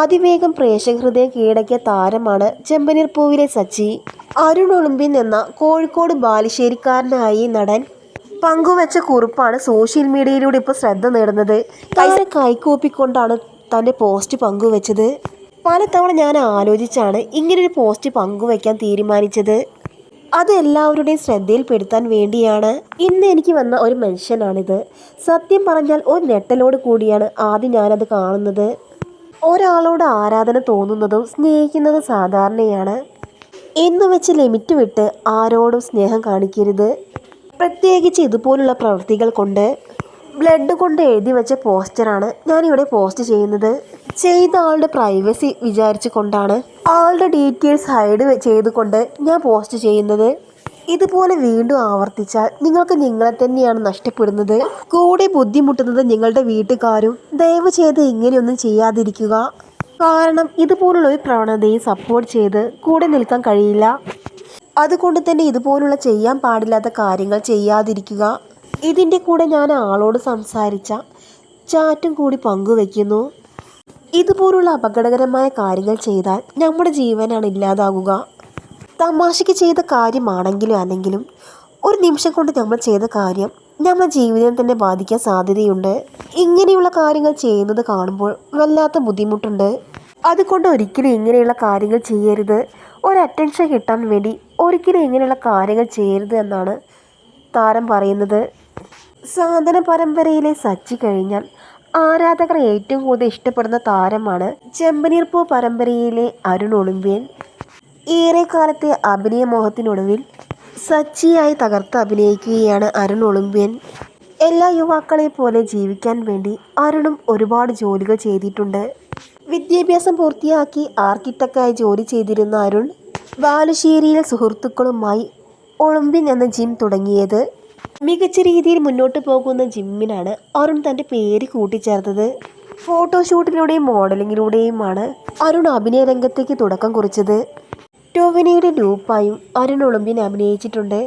അതിവേഗം പ്രേക്ഷകഹൃദയം കീഴടക്കിയ താരമാണ് ചെമ്പനീർ പൂവിലെ സച്ചി. അരുൺ ഒളിമ്പിൻ എന്ന കോഴിക്കോട് ബാലുശ്ശേരിക്കാരനായി നടൻ പങ്കുവച്ച കുറിപ്പാണ് സോഷ്യൽ മീഡിയയിലൂടെ ഇപ്പോൾ ശ്രദ്ധ നേടുന്നത്. കൈസ കൈക്കോപ്പിക്കൊണ്ടാണ് തന്റെ പോസ്റ്റ് പങ്കുവച്ചത്. പലതവണ ഞാൻ ആലോചിച്ചാണ് ഇങ്ങനൊരു പോസ്റ്റ് പങ്കുവയ്ക്കാൻ തീരുമാനിച്ചത്. അത് എല്ലാവരുടെയും ശ്രദ്ധയിൽപ്പെടുത്താൻ വേണ്ടിയാണ്. ഇന്ന് എനിക്ക് വന്ന ഒരു മനുഷ്യനാണിത്. സത്യം പറഞ്ഞാൽ ഒരു നെട്ടലോട് കൂടിയാണ് ആദ്യം ഞാനത് കാണുന്നത്. ഒരാളോട് ആരാധന തോന്നുന്നതും സ്നേഹിക്കുന്നതും സാധാരണയാണ്. എന്ന് വെച്ച് ലിമിറ്റ് വിട്ട് ആരോടും സ്നേഹം കാണിക്കരുത്. പ്രത്യേകിച്ച് ഇതുപോലുള്ള പ്രവൃത്തികൾ കൊണ്ട് ബ്ലഡ് കൊണ്ട് എഴുതി വെച്ച പോസ്റ്ററാണ് ഞാനിവിടെ പോസ്റ്റ് ചെയ്യുന്നത്. ചെയ്ത ആളുടെ പ്രൈവസി വിചാരിച്ചു കൊണ്ടാണ്. ആളുടെ ഡീറ്റെയിൽസ് ഹൈഡ് ചെയ്തുകൊണ്ട് ഞാൻ പോസ്റ്റ് ചെയ്യുന്നത്. ഇതുപോലെ വീണ്ടും ആവർത്തിച്ചാൽ നിങ്ങൾക്ക് നിങ്ങളെ തന്നെയാണ് നഷ്ടപ്പെടുന്നത്. കൂടെ ബുദ്ധിമുട്ടുന്നത് നിങ്ങളുടെ വീട്ടുകാരും ദയവ് ചെയ്ത് ഇങ്ങനെയൊന്നും ചെയ്യാതിരിക്കുക. കാരണം ഇതുപോലുള്ള ഒരു പ്രവണതയെ സപ്പോർട്ട് ചെയ്ത് കൂടെ നിൽക്കാൻ കഴിയില്ല. അതുകൊണ്ട് തന്നെ ഇതുപോലുള്ള ചെയ്യാൻ പാടില്ലാത്ത കാര്യങ്ങൾ ചെയ്യാതിരിക്കുക. ഇതിന്റെ കൂടെ ഞാൻ ആളോട് സംസാരിച്ച ചാറ്റും കൂടി പങ്കുവെക്കുന്നു ഇതുപോലുള്ള അപകടകരമായ കാര്യങ്ങൾ ചെയ്താൽ നമ്മുടെ ജീവനാണ് ഇല്ലാതാകുക. തമാശയ്ക്ക് ചെയ്ത കാര്യമാണെങ്കിലും അല്ലെങ്കിലും ഒരു നിമിഷം കൊണ്ട് നമ്മൾ ചെയ്ത കാര്യം നമ്മുടെ ജീവിതം തന്നെ ബാധിക്കാൻ സാധ്യതയുണ്ട്. ഇങ്ങനെയുള്ള കാര്യങ്ങൾ ചെയ്യുന്നത് കാണുമ്പോൾ വല്ലാത്ത ബുദ്ധിമുട്ടുണ്ട്. അതുകൊണ്ട് ഒരിക്കലും ഇങ്ങനെയുള്ള കാര്യങ്ങൾ ചെയ്യരുത്. ഒരു അറ്റൻഷൻ കിട്ടാൻ വേണ്ടി ഒരിക്കലും ഇങ്ങനെയുള്ള കാര്യങ്ങൾ ചെയ്യരുത് എന്നാണ് താരം പറയുന്നത്. സാധന പരമ്പരയിലെ സച്ചി കഴിഞ്ഞാൽ ആരാധകർ ഏറ്റവും കൂടുതൽ ഇഷ്ടപ്പെടുന്ന താരമാണ് ചെമ്പനീർപ്പൂ പരമ്പരയിലെ അരുൺ ഒളിമ്പ്യൻ. ഏറെക്കാലത്തെ അഭിനയമോഹത്തിനൊടുവിൽ സച്ചിയായി തകർത്ത് അഭിനയിക്കുകയാണ് അരുൺ ഒളിമ്പ്യൻ. എല്ലാ യുവാക്കളെ പോലെ ജീവിക്കാൻ വേണ്ടി അരുണും ഒരുപാട് ജോലികൾ ചെയ്തിട്ടുണ്ട്. വിദ്യാഭ്യാസം പൂർത്തിയാക്കി ആർക്കിടെക്റ്റായി ജോലി ചെയ്തിരുന്ന അരുൺ ബാലുശ്ശേരിയിലെ സുഹൃത്തുക്കളുമായി ഒളിമ്പ്യൻ എന്ന ജിം തുടങ്ങിയത്. മികച്ച രീതിയിൽ മുന്നോട്ട് പോകുന്ന ജിമ്മിനാണ് അരുൺ തന്റെ പേര് കൂട്ടിച്ചേർത്തത്. ഫോട്ടോഷൂട്ടിലൂടെയും മോഡലിങ്ങിലൂടെയുമാണ് അരുൺ അഭിനയ രംഗത്തേക്ക് തുടക്കം കുറിച്ചത്. ടൊവിനയുടെ ലൂപ്പായും അരുൺ ഒളിമ്പ്യൻ അഭിനയിച്ചിട്ടുണ്ട്.